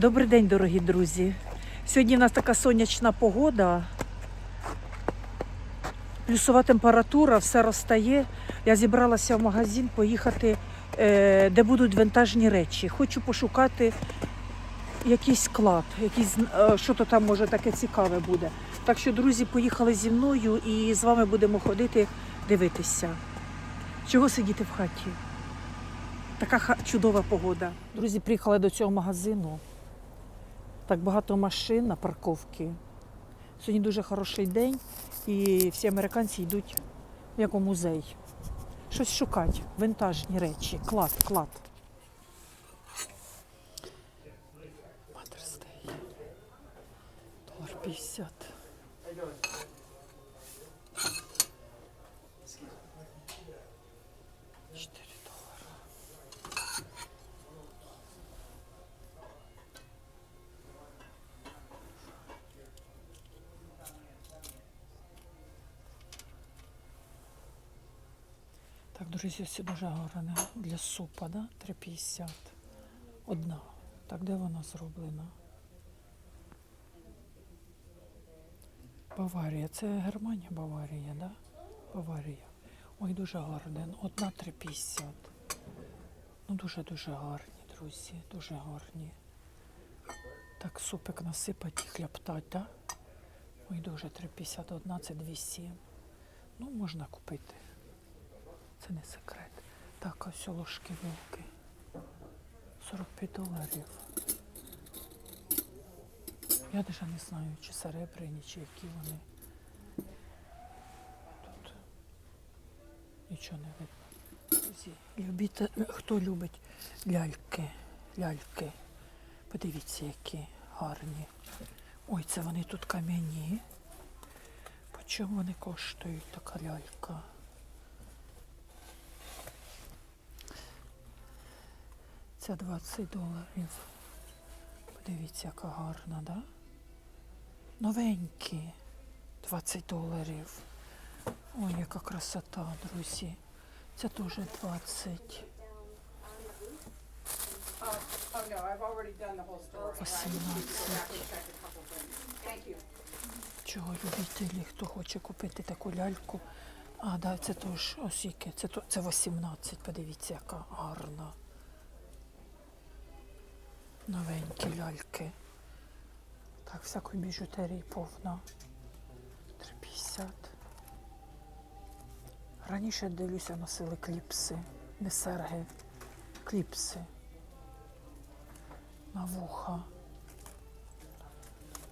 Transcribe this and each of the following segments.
Добрий день, дорогі друзі. Сьогодні в нас така сонячна погода. Плюсова температура, все розтає. Я зібралася в магазин поїхати, е, де будуть винтажні речі. Хочу пошукати якийсь склад, е, що то там може таке цікаве буде. Так що, друзі, поїхали зі мною і з вами будемо ходити, дивитися. Чого сидіти в хаті? Така чудова погода. Друзі, приїхали до цього магазину. Так багато машин на парковці. Сьогодні дуже хороший день, і всі американці йдуть як у музей. Щось шукати, винтажні речі, клад, клад. Матерстей. Долар 50. Так, друзі, все дуже гарне для супа, да? 3,50. Одна. Так, де вона зроблена? Баварія. Це Германія, Баварія, да? Баварія. Ой, дуже гарне. Одна 3,50. Ну, дуже-дуже гарні, друзі, дуже гарні. Так, супик насипати, хляптать, да? Ой, дуже 3,50, одна це 2,7. Ну, можна купити. Це не секрет. Так, ось ложки вилки. 45 доларів. Я навіть не знаю, чи серебряні, чи які вони. Тут нічого не видно. Любите, хто любить ляльки, ляльки. Подивіться, які гарні. Ой, це вони тут кам'яні. По чому вони коштують, така лялька? Це 20 доларів. Подивіться, яка гарна, да? Новенькі. 20 доларів. Ой, яка красота, друзі. Це теж 20. Oh, no, I've already done the whole store. 18. Чого любителі, хто хоче купити таку ляльку. А, да, це теж осіки. Це, то- це 18. Подивіться, яка гарна. Новенькі ляльки. Так, всякої біжутерії повна. 3,50. Раніше дивлюся, носили кліпси, не серги, кліпси. На вуха.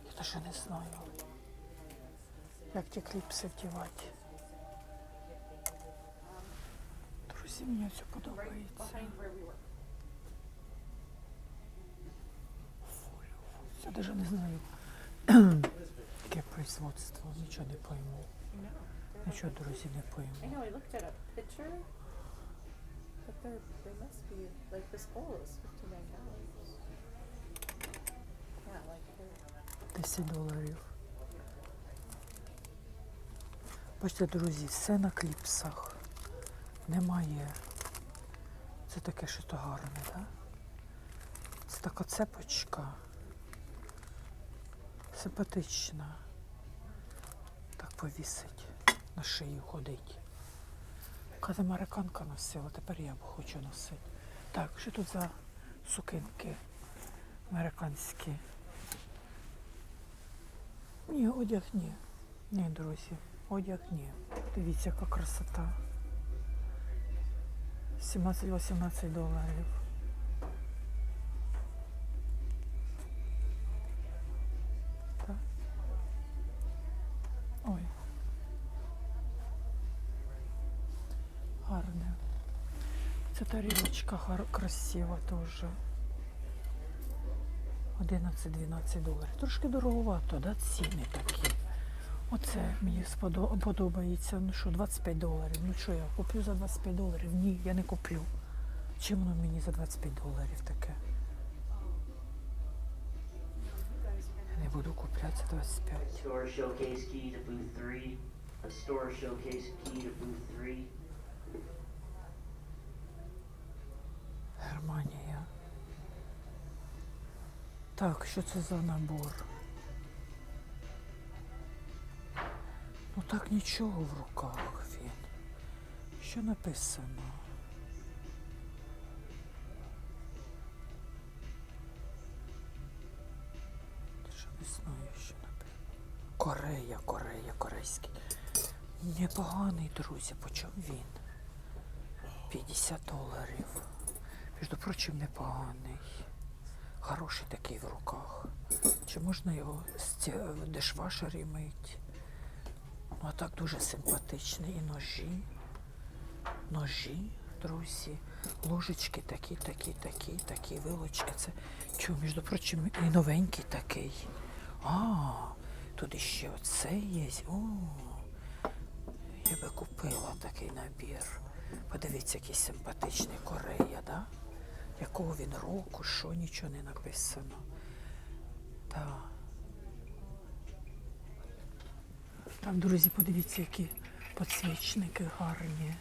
Я навіть не знаю, як ті кліпси вдівати. Друзі, мені все подобається. Навіть не знаю, яке производство, нічого не пойму. Нічого, друзі, не пойму. 10 доларів. Бачите, друзі, все на кліпсах. Немає. Це таке що то гарне, так? Це така цепочка. Симпатична. Так повісить. На шию ходить. Каза американка носила, тепер я б хочу носити. Так, що тут за сукинки американські? Ні, одяг ні. Ні, друзі, одяг ні. Дивіться, яка красота. 17-18 доларів. Гарне. Ця тарілочка красива теж. 11-12 доларів. Трошки дороговато, да? ціни такі. Оце мені подобається. Ну що, 25 доларів. Ну що я куплю за 25 доларів? Ні, я не куплю. Чим воно мені за 25 доларів таке? Я не буду купляти за 25. Германія. Так, що це за набор? Ну так нічого в руках він. Що написано? Що не що написано. Корея, Корея, корейський. Непоганий, друзі, почав він. 50 доларів. Між прочим, непоганий. Хороший такий в руках. Чи можна його з дешвашері мить? Ну, а так дуже симпатичний. І ножі. Ножі, друзі. Ложечки такі, такі, такі, такі, вилочки. Це чого, між прочим, і новенький такий. А, тут іще оце є. О, я би купила такий набір. Подивіться, який симпатичний Корея, да? Якого він року, що нічого не написано. Так. Так, друзі, подивіться, які підсвічники гарні.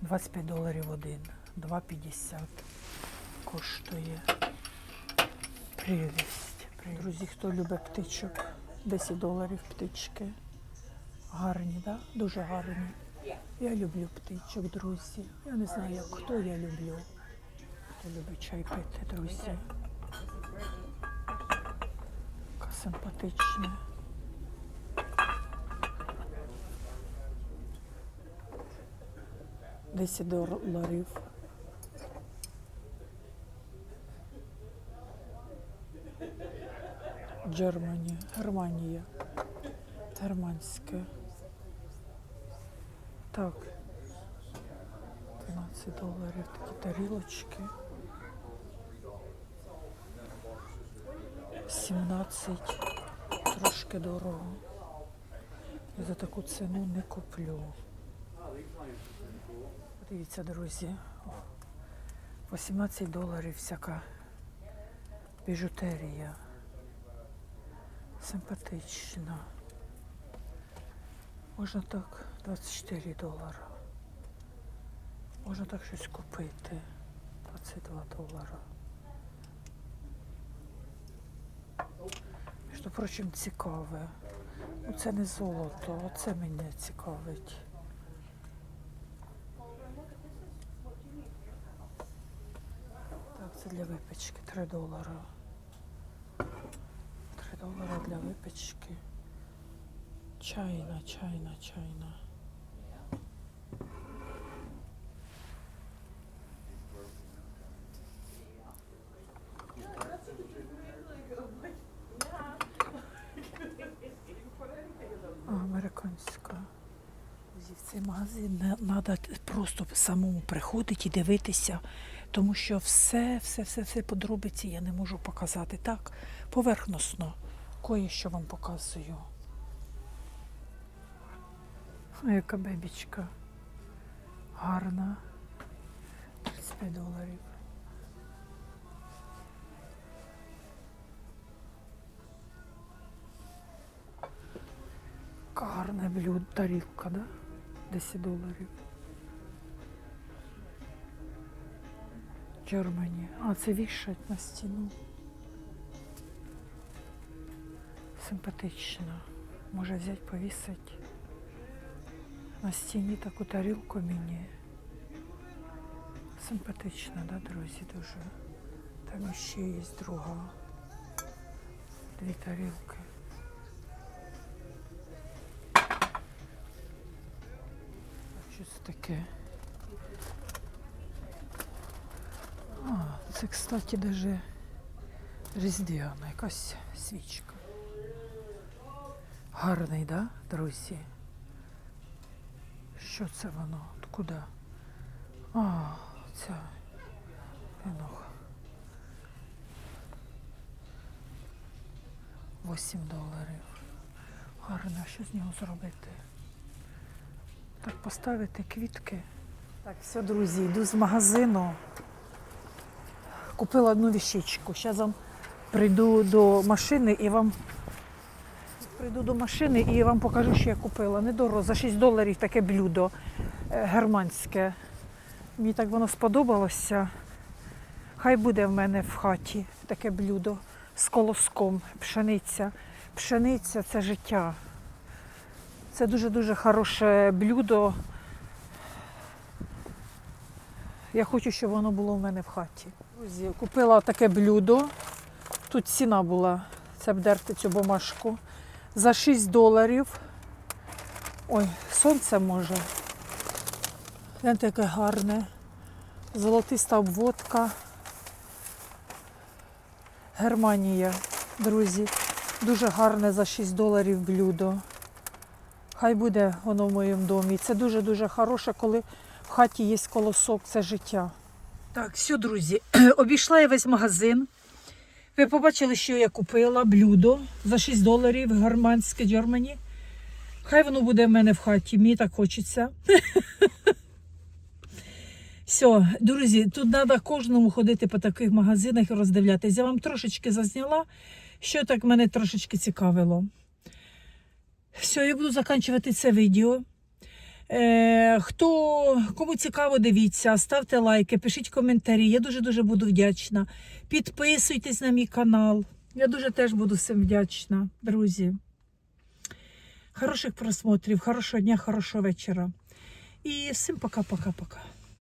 25 доларів один, 2,50 коштує. Прелість. Друзі, хто любить птичок, 10 доларів птички. Гарні? Да? Дуже гарні. Я люблю птичок, друзі. Я не знаю, хто я люблю. Хто любить чай пити, друзі. Яка симпатична. Десять доларів. Германія, Германія. Германське. Так. 12 доларів такі тарілочки. 17. Трошки дорого. Я за таку ціну не куплю. Дивіться, друзі. О, 18 доларів всяка біжутерія. Симпатична. Можна так 24 долара. Можна так щось купити. 22 долара. Між прочим, цікаве. Це не золото, оце мене цікавить. Так, це для випічки 3 долара. 3 долара для випічки. Чайна, чайна, чайна. А, американська. Друзі, В цей магазин треба просто самому приходити і дивитися, тому що все, все, все, все подробиці я не можу показати. Так, поверхносно, кое що вам показую. Ой, яка бебічка. Гарна. 35 доларів. Гарне блюдо, тарілка, да? 10 доларів. Германія. А, це вішать на стіну. Симпатично. Може взяти, повісити. На стіні таку тарілку мені. Симпатично, да, друзі, дуже. Там ще є друга. Дві тарілки. А Що це таке? А, це, кстати, даже різдвяна якась свічка. Гарний, да, друзі? Що це воно? Куди? А, ця вінок. 8 доларів. Гарно, що з нього зробити? Так, поставити квітки. Так, все, друзі, йду з магазину. Купила одну віщичку. Зараз вам прийду до машини і вам прийду до машини і вам покажу, що я купила. Недорого, за 6 доларів таке блюдо е, германське. Мені так воно сподобалося. Хай буде в мене в хаті таке блюдо з колоском, пшениця. Пшениця це життя. Це дуже-дуже хороше блюдо. Я хочу, щоб воно було в мене в хаті. Друзі, купила таке блюдо. Тут ціна була, це обдерти цю бумажку. За 6 доларів. Ой, сонце може. Гляньте, яке гарне. Золотиста обводка. Германія, друзі. Дуже гарне за 6 доларів блюдо. Хай буде воно в моєму домі. Це дуже-дуже хороше, коли в хаті є колосок, це життя. Так, все, друзі, обійшла я весь магазин. Ви побачили, що я купила блюдо за 6 доларів германське Германі. Хай воно буде в мене в хаті, мені так хочеться. Все, друзі, тут треба кожному ходити по таких магазинах і роздивлятися. Я вам трошечки зазняла, що так мене трошечки цікавило. Все, я буду закінчувати це відео. Е, хто кому цікаво, дивіться, ставте лайки, пишіть коментарі. Я дуже-дуже буду вдячна. Підписуйтесь на мій канал. Я дуже теж буду всім вдячна, друзі. Хороших просмотрів, хорошого дня, хорошого вечора. І всім пока-пока-пока.